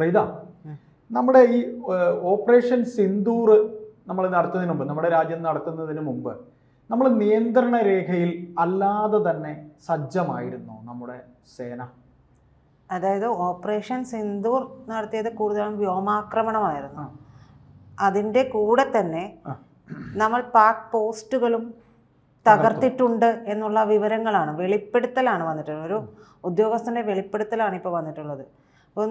പ്രീത നമ്മുടെ ഈ ഓപ്പറേഷൻ സിന്ദൂർ നമ്മൾ നടത്തുന്നതിന് മുമ്പ് നമ്മുടെ രാജ്യം നടത്തുന്നതിന് മുമ്പ് നമ്മൾ നിയന്ത്രണ രേഖയിൽ അല്ലാതെ തന്നെ സജ്ജമായിരുന്നു നമ്മുടെ സേന. അതായത് ഓപ്പറേഷൻ സിന്ദൂർ നടത്തിയത് കൂടുതലും വ്യോമാക്രമണമായിരുന്നു. അതിന്റെ കൂടെ തന്നെ നമ്മൾ പാക് പോസ്റ്റുകളും തകർത്തിട്ടുണ്ട് എന്നുള്ള വിവരങ്ങളാണ് വെളിപ്പെടുത്തലാണ് വന്നിട്ടുള്ളത്. ഒരു ഉദ്യോഗസ്ഥന്റെ വെളിപ്പെടുത്തലാണ് ഇപ്പോൾ വന്നിട്ടുള്ളത്. അപ്പം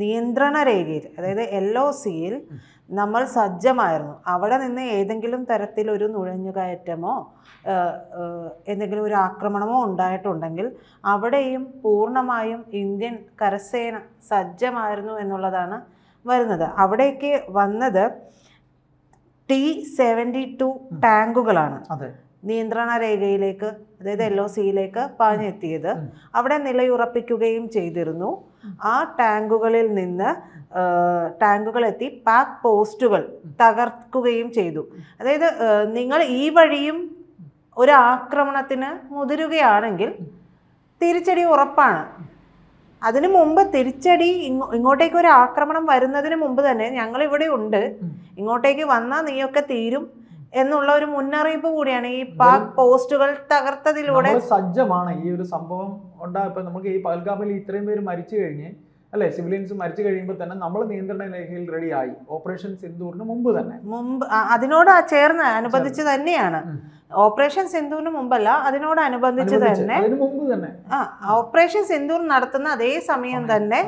നിയന്ത്രണ രേഖയിൽ അതായത് എൽ ഒ സിയിൽ നമ്മൾ സജ്ജമായിരുന്നു. അവിടെ നിന്ന് ഏതെങ്കിലും തരത്തിലൊരു നുഴഞ്ഞുകയറ്റമോ എന്തെങ്കിലും ഒരു ആക്രമണമോ ഉണ്ടായിട്ടുണ്ടെങ്കിൽ അവിടെയും പൂർണമായും ഇന്ത്യൻ കരസേന സജ്ജമായിരുന്നു എന്നുള്ളതാണ് വരുന്നത്. അവിടേക്ക് വന്നത് ടി സെവന്റി ടു ടാങ്കുകളാണ്. അതെ. നിയന്ത്രണ രേഖയിലേക്ക് അതായത് എൽ ഒ സിയിലേക്ക് പാഞ്ഞെത്തിയത് അവിടെ നിലയുറപ്പിക്കുകയും ചെയ്തിരുന്നു. ആ ടാങ്കുകളിൽ നിന്ന് ടാങ്കുകൾ എത്തി പാക്ക് പോസ്റ്റുകൾ തകർക്കുകയും ചെയ്തു. അതായത് നിങ്ങൾ ഈ വഴിയും ഒരു ആക്രമണത്തിന് മുതിരുകയാണെങ്കിൽ തിരിച്ചടി ഉറപ്പാണ്. അതിനു മുമ്പ് തിരിച്ചടി ഇങ്ങോട്ടേക്ക് ഒരു ആക്രമണം വരുന്നതിന് മുമ്പ് തന്നെ ഞങ്ങൾ ഇവിടെ ഉണ്ട് ഇങ്ങോട്ടേക്ക് വന്നാൽ നീയൊക്കെ തീരും. എന്നുള്ള ഒരു മുന്നറിയിപ്പ് കൂടിയാണ് ഈ പാക് പോസ്റ്റുകൾ തകർത്തതിലൂടെ സജ്ജമാണ്. ഈ ഒരു സംഭവം ഉണ്ടായപ്പോൾ നമുക്ക് ഈ പഹൽഗാമിൽ ഇത്രയും പേര് മരിച്ചു കഴിഞ്ഞ് അല്ലെ? സിവിലിയൻസ് മരിച്ചു കഴിയുമ്പോൾ തന്നെ നമ്മൾ നിയന്ത്രണ രേഖയിൽ റെഡിയായി ഓപ്പറേഷൻ സിന്ദൂറിന് മുമ്പ് തന്നെ. മുമ്പ് അതിനോട് ചേർന്ന് അനുബന്ധിച്ച് തന്നെയാണ്. ഓപ്പറേഷൻ സിന്ധുവിന് മുമ്പല്ല അതിനോട് അനുബന്ധിച്ച്. തന്നെ മുമ്പ് തന്നെ. ആ ഓപ്പറേഷൻ സിന്ദൂർ നടത്തുന്ന അതേ സമയം തന്നെ.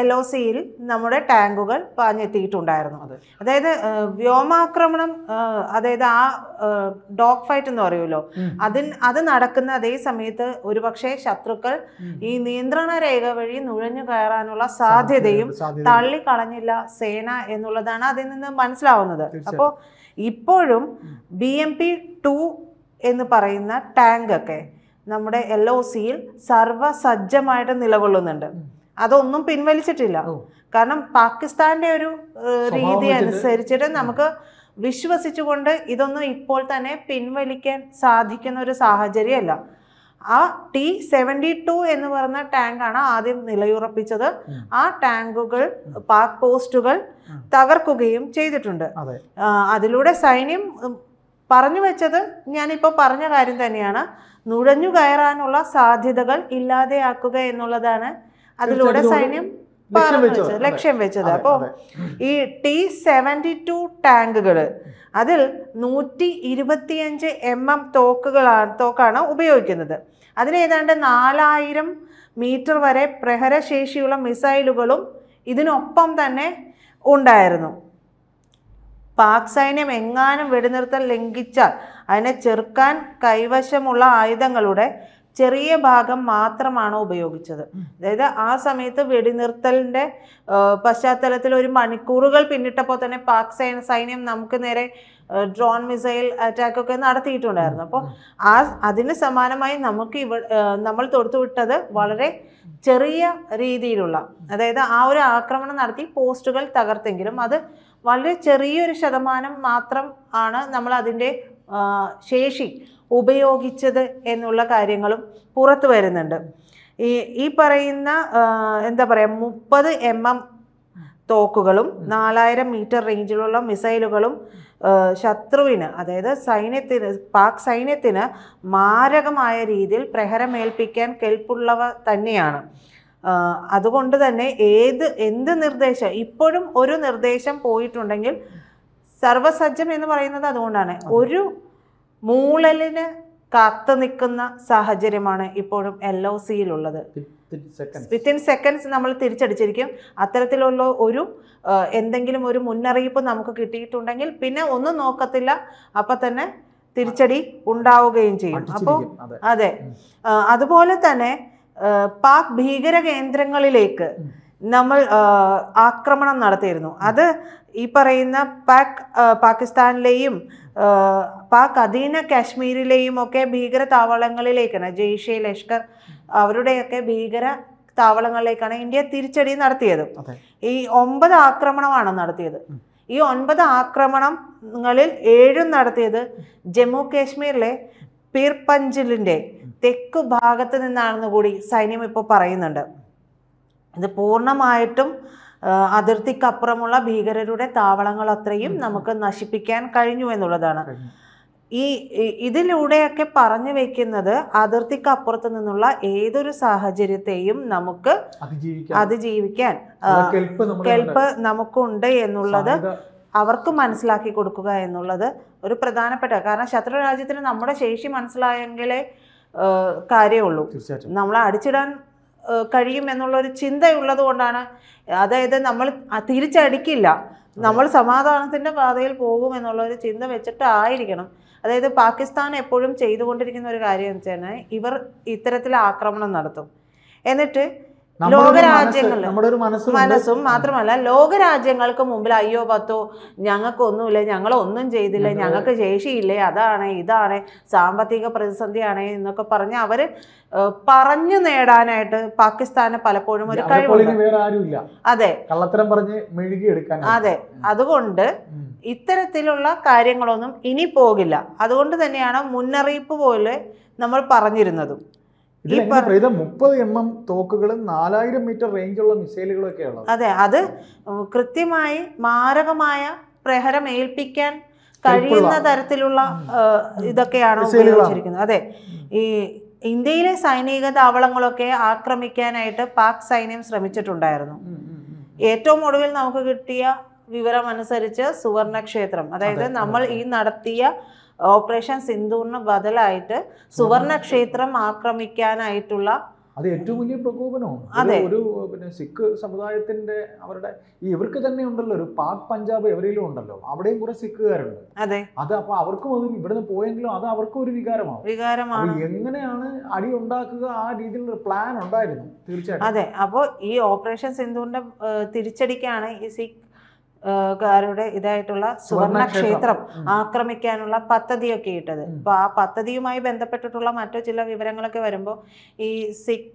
എൽ ഒ സിയിൽ നമ്മുടെ ടാങ്കുകൾ പാഞ്ഞെത്തിയിട്ടുണ്ടായിരുന്നു അത്. അതായത് വ്യോമാക്രമണം അതായത് ആ ഡോഗ് ഫൈറ്റ് എന്ന് പറയുമല്ലോ. അതിന് അത് നടക്കുന്ന അതേ സമയത്ത് ഒരുപക്ഷെ ശത്രുക്കൾ ഈ നിയന്ത്രണ രേഖ വഴി നുഴഞ്ഞു കയറാനുള്ള സാധ്യതയും സാധ്യത തള്ളിക്കളഞ്ഞില്ല സേന എന്നുള്ളതാണ് അതിൽ നിന്ന് മനസ്സിലാവുന്നത്. അപ്പോൾ ഇപ്പോഴും ബി എം പി ടു എന്ന് പറയുന്ന ടാങ്ക് ഒക്കെ നമ്മുടെ എൽ ഒ സിയിൽ സർവസജ്ജമായിട്ട് നിലകൊള്ളുന്നുണ്ട്. അതൊന്നും പിൻവലിച്ചിട്ടില്ല. കാരണം പാകിസ്ഥാന്റെ ഒരു രീതി അനുസരിച്ചിട്ട് നമുക്ക് വിശ്വസിച്ചുകൊണ്ട് ഇതൊന്നും ഇപ്പോൾ തന്നെ പിൻവലിക്കാൻ സാധിക്കുന്ന ഒരു സാഹചര്യമല്ല. ആ ടി സെവന്റി ടു എന്ന് പറയുന്ന ടാങ്കാണ് ആദ്യം നിലയുറപ്പിച്ചത്. ആ ടാങ്കുകൾ പാക് പോസ്റ്റുകൾ തകർക്കുകയും ചെയ്തിട്ടുണ്ട്. അതെ. അതിലൂടെ സൈന്യം പറഞ്ഞു വെച്ചത് ഞാനിപ്പോൾ പറഞ്ഞ കാര്യം തന്നെയാണ്. നുഴഞ്ഞു കയറാനുള്ള സാധ്യതകൾ ഇല്ലാതെയാക്കുക എന്നുള്ളതാണ് അതിലൂടെ സൈന്യം ലക്ഷ്യം വെച്ചത് അപ്പോൾ ഈ ടി സെവന്റി ടു ടാങ്കുകൾ അതിൽ നൂറ്റി ഇരുപത്തിയഞ്ച് എം എം തോക്കുകളാണ് തോക്കാണ് ഉപയോഗിക്കുന്നത്. അതിന് ഏതാണ്ട് നാലായിരം മീറ്റർ വരെ പ്രഹരശേഷിയുള്ള മിസൈലുകളും ഇതിനൊപ്പം തന്നെ ഉണ്ടായിരുന്നു. പാക് സൈന്യം എങ്ങാനും വെടിനിർത്തൽ ലംഘിച്ചാൽ അതിനെ ചെറുക്കാൻ കൈവശമുള്ള ആയുധങ്ങളുടെ ചെറിയ ഭാഗം മാത്രമാണ് ഉപയോഗിച്ചത്? അതായത് ആ സമയത്ത് വെടിനിർത്തലിന്റെ പശ്ചാത്തലത്തിൽ ഒരു മണിക്കൂറുകൾ പിന്നിട്ടപ്പോൾ തന്നെ പാക് സൈന സൈന്യം നമുക്ക് നേരെ ഡ്രോൺ മിസൈൽ അറ്റാക്ക് ഒക്കെ നടത്തിയിട്ടുണ്ടായിരുന്നു അപ്പോൾ ആ അതിന് സമാനമായി നമുക്ക് ഇവ നമ്മൾ തൊടുത്തുവിട്ടത് വളരെ ചെറിയ രീതിയിലുള്ള അതായത് ആ ഒരു ആക്രമണം നടത്തി പോസ്റ്റുകൾ തകർത്തെങ്കിലും അത് വളരെ ചെറിയൊരു ശതമാനം മാത്രം ആണ് നമ്മൾ അതിന്റെ ശേഷി ഉപയോഗിച്ചത് എന്നുള്ള കാര്യങ്ങളും പുറത്തു വരുന്നുണ്ട്. ഈ ഈ പറയുന്ന എന്താ പറയുക മുപ്പത് എം എം തോക്കുകളും നാലായിരം മീറ്റർ റേഞ്ചിലുള്ള മിസൈലുകളും ശത്രുവിന് അതായത് സൈന്യത്തിന് പാക് സൈന്യത്തിന് മാരകമായ രീതിയിൽ പ്രഹരമേൽപ്പിക്കാൻ കെൽപ്പുള്ളവ തന്നെയാണ്. അതുകൊണ്ട് തന്നെ ഏത് എന്ത് നിർദ്ദേശം ഇപ്പോഴും ഒരു നിർദ്ദേശം പോയിട്ടുണ്ടെങ്കിൽ സർവസജ്ജം എന്ന് പറയുന്നത് അതുകൊണ്ടാണ്. ഒരു മൂളലിന് കാത്തു നിൽക്കുന്ന സാഹചര്യമാണ് ഇപ്പോഴും എൽ ഒ സിയിലുള്ളത്. വിത്തിൻ സെക്കൻഡ്സ് നമ്മൾ തിരിച്ചടിച്ചിരിക്കും. അത്തരത്തിലുള്ള ഒരു എന്തെങ്കിലും ഒരു മുന്നറിയിപ്പ് നമുക്ക് കിട്ടിയിട്ടുണ്ടെങ്കിൽ പിന്നെ ഒന്നും നോക്കത്തില്ല. അപ്പം തന്നെ തിരിച്ചടി ഉണ്ടാവുകയും ചെയ്യും. അപ്പോൾ അതെ. അതുപോലെ തന്നെ പാക് ഭീകര കേന്ദ്രങ്ങളിലേക്ക്. നമ്മൾ ആക്രമണം നടത്തിയിരുന്നു. അത് ഈ പറയുന്ന പാക് പാകിസ്ഥാനിലെയും പാക് അധീന കാശ്മീരിലെയും ഒക്കെ ഭീകര താവളങ്ങളിലേക്കാണ് ജെയ്ഷെ ലഷ്കർ അവരുടെയൊക്കെ ഭീകര താവളങ്ങളിലേക്കാണ് ഇന്ത്യ തിരിച്ചടി നടത്തിയത്. ഈ ഒമ്പത് ആക്രമണമാണ് നടത്തിയത്. ഈ ഒൻപത് ആക്രമണങ്ങളിൽ ഏഴും നടത്തിയത് ജമ്മു കാശ്മീരിലെ പീർപഞ്ചിലിന്റെ തെക്കു ഭാഗത്ത് നിന്നാണെന്ന് കൂടി സൈന്യം ഇപ്പോൾ പറയുന്നുണ്ട്. ഇത് പൂർണമായിട്ടും അതിർത്തിക്കപ്പുറമുള്ള ഭീകരരുടെ താവളങ്ങൾ അത്രയും നമുക്ക് നശിപ്പിക്കാൻ കഴിഞ്ഞു എന്നുള്ളതാണ്. ഈ ഇതിലൂടെയൊക്കെ പറഞ്ഞു വെക്കുന്നത് അതിർത്തിക്കപ്പുറത്ത് നിന്നുള്ള ഏതൊരു സാഹചര്യത്തെയും നമുക്ക് അതിജീവിക്കാൻ. കെൽപ്പ് നമുക്കുണ്ട് എന്നുള്ളത് അവർക്ക് മനസ്സിലാക്കി കൊടുക്കുക എന്നുള്ളത് ഒരു പ്രധാനപ്പെട്ട കാരണം ശത്രു രാജ്യത്തിന് നമ്മുടെ ശേഷി മനസ്സിലായെങ്കിലേ കാര്യമുള്ളൂ. നമ്മളെ അടിച്ചിടാൻ കഴിയും എന്നുള്ള ഒരു ചിന്തയുള്ളത് കൊണ്ടാണ്. അതായത് നമ്മൾ തിരിച്ചടിക്കില്ല. നമ്മൾ സമാധാനത്തിന്റെ പാതയിൽ പോകും എന്നുള്ള ഒരു ചിന്ത വെച്ചിട്ടായിരിക്കണം അതായത് പാകിസ്ഥാൻ എപ്പോഴും ചെയ്തുകൊണ്ടിരിക്കുന്ന ഒരു കാര്യം എന്ന് വെച്ചാൽ ഇവർ ഇത്തരത്തിൽ ആക്രമണം നടത്തും. എന്നിട്ട് ഒരു മനസ്സ് മാത്രമല്ല ലോകരാജ്യങ്ങൾക്ക് മുമ്പിൽ അയ്യോ പത്തോ ഞങ്ങൾക്കൊന്നുമില്ല ഞങ്ങൾ ഒന്നും ചെയ്തില്ല ഞങ്ങൾക്ക് ശേഷിയില്ലേ അതാണ് ഇതാണ് സാമ്പത്തിക പ്രതിസന്ധിയാണ് എന്നൊക്കെ പറഞ്ഞ് അവർ പറഞ്ഞു നേടാനായിട്ട് പാകിസ്ഥാന് പലപ്പോഴും ഒരു കഴിവുണ്ട്. അതെ. കള്ളത്തരം പറഞ്ഞ് അതെ. അതുകൊണ്ട് ഇത്തരത്തിലുള്ള കാര്യങ്ങളൊന്നും ഇനി പോകില്ല. അതുകൊണ്ട് തന്നെയാണ് മുന്നറിയിപ്പ് പോലെ നമ്മൾ പറഞ്ഞിരുന്നതും. ഇതിൽ മുപ്പത് എം എം തോക്കുകളും നാലായിരം മീറ്റർ റേഞ്ചുള്ള മിസൈലുകളും ഉള്ളത് അതെ അത് കൃത്യമായി മാരകമായ പ്രഹരം ഏൽപ്പിക്കാൻ കഴിയുന്ന തരത്തിലുള്ള ഇതൊക്കെയാണ് ഉപയോഗിച്ചിരിക്കുന്നത്. അതെ ഈ ഇന്ത്യയിലെ സൈനിക താവളങ്ങളൊക്കെ ആക്രമിക്കാനായിട്ട് പാക് സൈന്യം ശ്രമിച്ചിട്ടുണ്ടായിരുന്നു. ഏറ്റവും ഒടുവിൽ നമുക്ക് കിട്ടിയ വിവരമനുസരിച്ച് സുവർണക്ഷേത്രം അതായത് നമ്മൾ ഈ നടത്തിയ ഓപ്പറേഷൻ സിന്ധൂറിന് ബദലായിട്ട് സുവർണക്ഷേത്രം ആക്രമിക്കാനായിട്ടുള്ള അത് ഏറ്റവും വലിയ പ്രകോപനമാണ്. ഒരു- അതെ. ഒരു പിന്നെ സിഖ് സമുദായത്തിന്റെ അവരുടെ ഇവർക്ക് തന്നെ ഉണ്ടല്ലോ ഒരു പാക് പഞ്ചാബ് എവരെയും ഉണ്ടല്ലോ അവിടെയും കുറെ സിഖുകാരുണ്ട്. അതെ. അത് അപ്പൊ അവർക്കും അത് ഇവിടുന്ന് പോയെങ്കിലും അത് അവർക്കും ഒരു വികാരമാണ്. വികാരമാണ് എങ്ങനെയാണ് അടി ഉണ്ടാക്കുക ആ രീതിയിലുള്ള പ്ലാൻ ഉണ്ടായിരുന്നു തീർച്ചയായിട്ടും. അതെ. അപ്പോൾ ഈ ഓപ്പറേഷൻ സിന്ധുവിന്റെ തിരിച്ചടിക്കാണ് ഈ സിഖ് കാരുടെ ഇതായിട്ടുള്ള സുവർണ ക്ഷേത്രം ആക്രമിക്കാനുള്ള പദ്ധതിയൊക്കെ ഇട്ടത്. അപ്പൊ അപ്പോൾ ആ പദ്ധതിയുമായി ബന്ധപ്പെട്ടിട്ടുള്ള മറ്റു ചില വിവരങ്ങളൊക്കെ വരുമ്പോൾ ഈ സിഖ്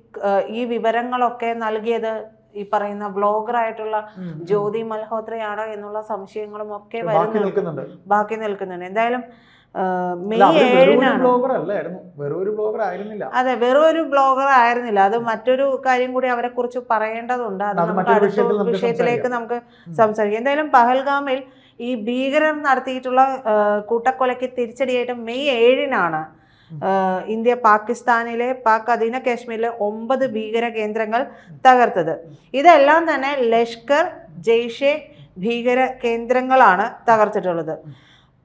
ഈ വിവരങ്ങളൊക്കെ നൽകിയത് ഈ പറയുന്ന ഉം. ജ്യോതി മൽഹോത്രയാണോ എന്നുള്ള സംശയങ്ങളും ഒക്കെ വരുന്നുണ്ട്. വരുന്നു ബാക്കി നിൽക്കുന്നുണ്ട്. എന്തായാലും മെയ് ഏഴിനാണ്? അതെ വെറും ഒരു ബ്ലോഗർ ആയിരുന്നില്ല. അത് മറ്റൊരു കാര്യം കൂടി അവരെ കുറിച്ച് പറയേണ്ടതുണ്ട്. അത് നമുക്ക് അടുത്ത വിഷയത്തിലേക്ക് നമുക്ക് സംസാരിക്കാം. എന്തായാലും പഹൽഗാമിൽ ഈ ഭീകരർ നടത്തിയിട്ടുള്ള കൂട്ടക്കൊലയ്ക്ക് തിരിച്ചടിയായിട്ട് മെയ് ഏഴിനാണ് ഇന്ത്യ പാകിസ്ഥാനിലെ പാക് അധീന കാശ്മീരിലെ ഒമ്പത് ഭീകര കേന്ദ്രങ്ങൾ തകർത്തത്. ഇതെല്ലാം തന്നെ ലഷ്കർ ജെയ്ഷെ ഭീകര കേന്ദ്രങ്ങളാണ് തകർത്തിട്ടുള്ളത്.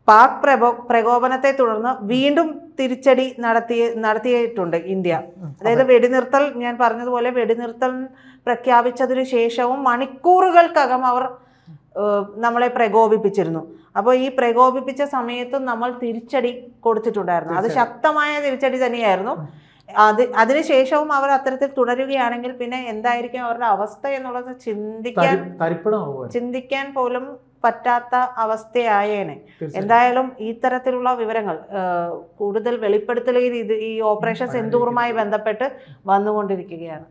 പാക് പ്രകോ പ്രകോപനത്തെ തുടർന്ന് വീണ്ടും തിരിച്ചടി നടത്തി നടത്തിയിട്ടുണ്ട് ഇന്ത്യ. അതായത് വെടിനിർത്തൽ ഞാൻ പറഞ്ഞതുപോലെ വെടിനിർത്തൽ പ്രഖ്യാപിച്ചതിന് ശേഷവും മണിക്കൂറുകൾക്കകം അവർ നമ്മളെ പ്രകോപിപ്പിച്ചിരുന്നു. അപ്പോൾ ഈ പ്രകോപിപ്പിച്ച സമയത്തും നമ്മൾ തിരിച്ചടി കൊടുത്തിട്ടുണ്ടായിരുന്നു. അത് ശക്തമായ തിരിച്ചടി തന്നെയായിരുന്നു. അത് അതിനുശേഷവും അവർ അത്തരത്തിൽ തുടരുകയാണെങ്കിൽ പിന്നെ എന്തായിരിക്കും അവരുടെ അവസ്ഥ എന്നുള്ളത് ചിന്തിക്കാൻ ചിന്തിക്കാൻ പോലും പറ്റാത്ത അവസ്ഥയായേനെ. എന്തായാലും ഈ തരത്തിലുള്ള വിവരങ്ങൾ കൂടുതൽ വെളിപ്പെടുത്തലുകൾ ഇത് ഈ ഓപ്പറേഷൻ സെന്തൂറുമായി ബന്ധപ്പെട്ട് വന്നുകൊണ്ടിരിക്കുകയാണ്.